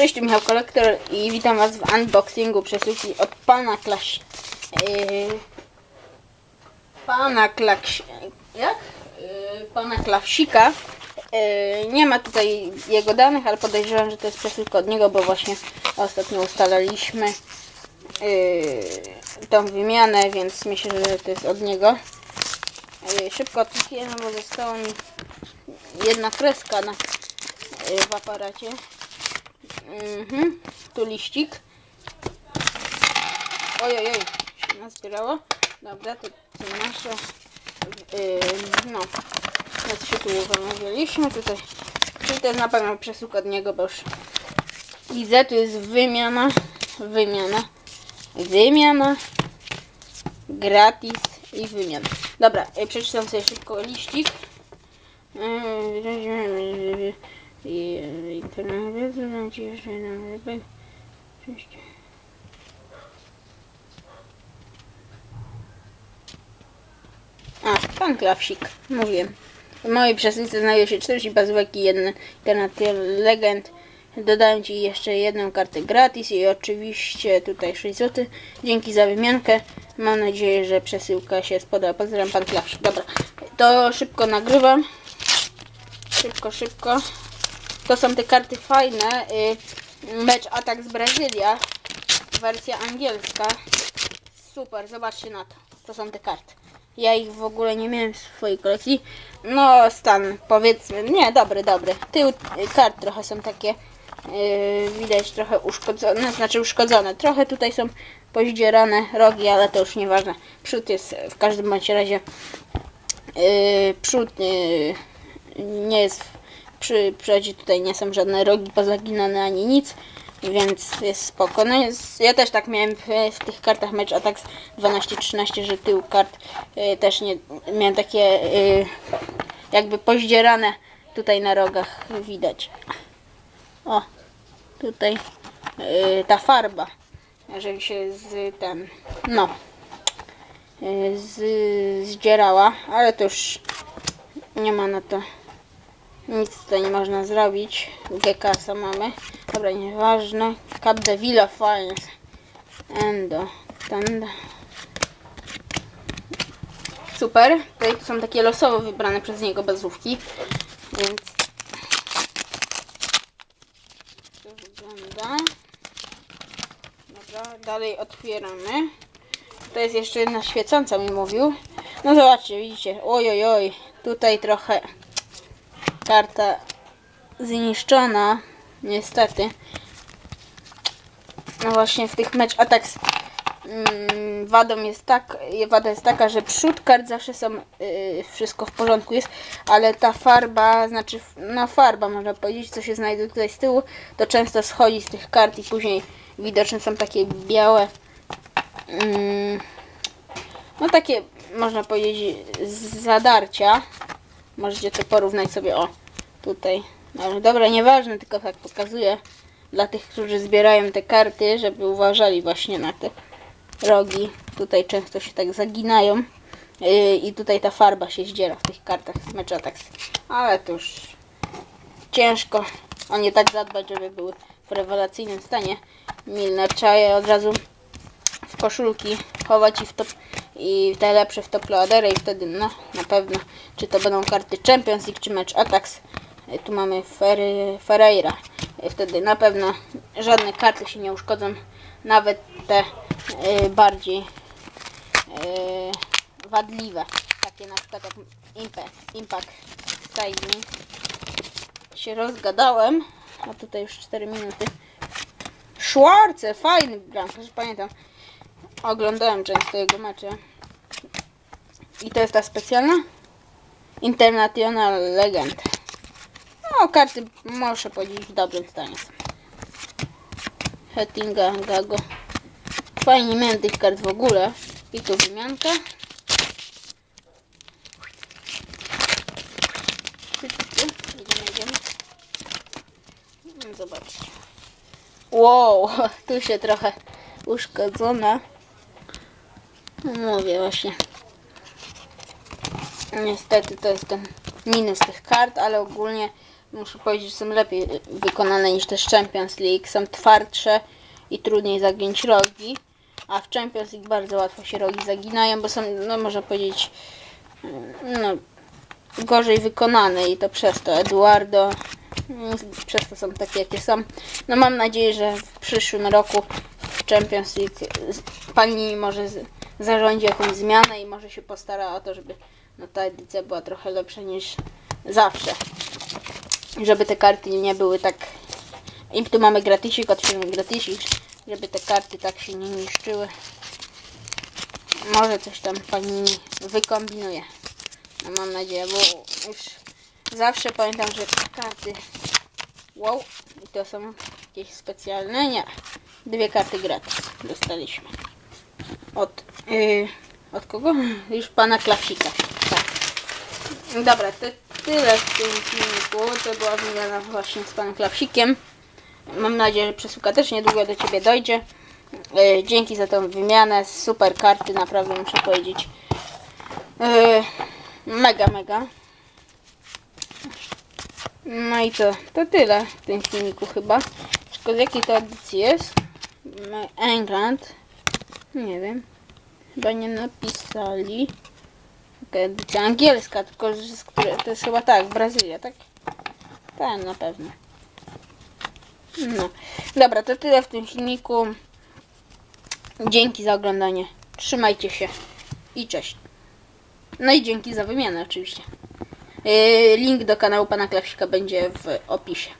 Cześć, tu Michał Kolektor i witam Was w unboxingu przesyłki od pana Klaś... Yy, pana Klaks... Jak? Yy, pana Klawsika. Yy, nie ma tutaj jego danych, ale podejrzewam, że to jest przesyłka od niego, bo właśnie ostatnio ustalaliśmy yy, tą wymianę, więc myślę, że to jest od niego. Yy, szybko odklikiję, no bo została mi jedna kreska na, yy, w aparacie. Mhm. Tu liścik. Oj, oj. Się nazbierało. Dobra, to co nasze. Yy, no. Co się tu zamawialiśmy. Tutaj. Czyli to jest na pewno przesyłka od niego, bo już widzę, tu jest wymiana. Wymiana. Wymiana. Gratis i wymiana. Dobra, yy, przeczytam sobie szybko liścik. Yy, i internet będzie jeszcze na A, pan Klawsik, mówiłem. W mojej przesyłce znajduje się 40 bazówek i jeden legend. Dodałem Ci jeszcze jedną kartę gratis i oczywiście tutaj 6 zł. Dzięki za wymiankę. Mam nadzieję, że przesyłka się spodoba. Pozdrawiam pan Klawsik. Dobra, to szybko nagrywam. Szybko, szybko. To są te karty fajne. Y, Mecz Atak z Brazylia. Wersja angielska. Super, zobaczcie na to. To są te karty. Ja ich w ogóle nie miałem w swojej kolekcji. No, stan powiedzmy, nie, dobry, dobry. Tył y, kart trochę są takie, yy, widać trochę uszkodzone, znaczy uszkodzone. Trochę tutaj są pozdzierane rogi, ale to już nieważne. Przód jest w każdym bądź razie, yy, przód yy, nie jest przy przodzie tutaj nie są żadne rogi pozaginane ani nic, więc jest spoko. No jest, ja też tak miałem w, w tych kartach mecz Attack 12-13, że tył kart y, też nie miałem takie y, jakby pozdzierane tutaj na rogach widać. O, tutaj y, ta farba, że się z ten, no, y, z, zdzierała, ale to już nie ma na to nic tutaj nie można zrobić. GKS mamy. Dobra, nieważne. Cap de Villa Files. Endo. Tanda. Super. Tutaj są takie losowo wybrane przez niego bazówki. Więc to wygląda. Dobra, dalej otwieramy. To jest jeszcze jedna świecąca mi mówił. No zobaczcie, widzicie. Oj, oj, oj. Tutaj trochę karta zniszczona, niestety. No właśnie w tych mecz Attacks mm, wadą jest tak, wada jest taka, że przód kart zawsze są, yy, wszystko w porządku jest, ale ta farba, znaczy, no farba można powiedzieć, co się znajduje tutaj z tyłu, to często schodzi z tych kart i później widoczne są takie białe, mm, no takie, można powiedzieć, zadarcia. Możecie to porównać sobie, o, tutaj. No, dobra, nieważne, tylko tak pokazuję dla tych, którzy zbierają te karty, żeby uważali właśnie na te rogi. Tutaj często się tak zaginają. Yy, I tutaj ta farba się zdziera w tych kartach z Meczatax. Ale to już ciężko o nie tak zadbać, żeby były w rewelacyjnym stanie. Milner trzeba je od razu w koszulki chować i w top i te lepsze w top loaderę i wtedy no na pewno czy to będą karty Champions League czy Match Attacks E, tu mamy Fer Ferreira. E, wtedy na pewno żadne karty się nie uszkodzą nawet te e, bardziej e, wadliwe. Takie na przykład jak Impact, Impact się rozgadałem a tutaj już 4 minuty. Schwarze, fajny bramkarz, pamiętam. Oglądałem często jego mecze i to jest ta specjalna International Legend no karty muszę powiedzieć w dobrym stanie Hettinga, Gago fajnie miałem tych kart w ogóle i tu wymianka Idziemy, Zobaczcie. Wow, tu się trochę uszkodzona. Mówię właśnie. Niestety to jest ten minus tych kart, ale ogólnie muszę powiedzieć, że są lepiej wykonane niż te z Champions League. Są twardsze i trudniej zagiąć rogi. A w Champions League bardzo łatwo się rogi zaginają, bo są, no można powiedzieć, no, gorzej wykonane i to przez to Eduardo mm, przez to są takie jakie są. No mam nadzieję, że w przyszłym roku w Champions League pani może zarządzi jakąś zmianę i może się postara o to, żeby no, ta edycja była trochę lepsza niż zawsze. Żeby te karty nie były tak... I tu mamy gratisik, otwieramy gratisik, żeby te karty tak się nie niszczyły. Może coś tam pani wykombinuje. No mam nadzieję, bo już zawsze pamiętam, że karty. Wow, i to są jakieś specjalne. Nie. Dwie karty gratis dostaliśmy. Od. Yy, od kogo? Już pana Klasika. Dobra, to tyle w tym filmiku. To była wymiana właśnie z panem Klapsikiem. Mam nadzieję, że przesyłka też niedługo do ciebie dojdzie. Yy, dzięki za tą wymianę. Super karty, naprawdę muszę powiedzieć. Yy, mega, mega. No i to, to tyle w tym filmiku chyba. Tylko z jakiej to edycji jest? England. Nie wiem. Chyba nie napisali. Edycja angielska, tylko że z to jest chyba tak, Brazylia, tak? Tak, na pewno. No. Dobra, to tyle w tym filmiku. Dzięki za oglądanie. Trzymajcie się. I cześć. No i dzięki za wymianę oczywiście. Yy, Link do kanału pana Klawsika będzie w opisie.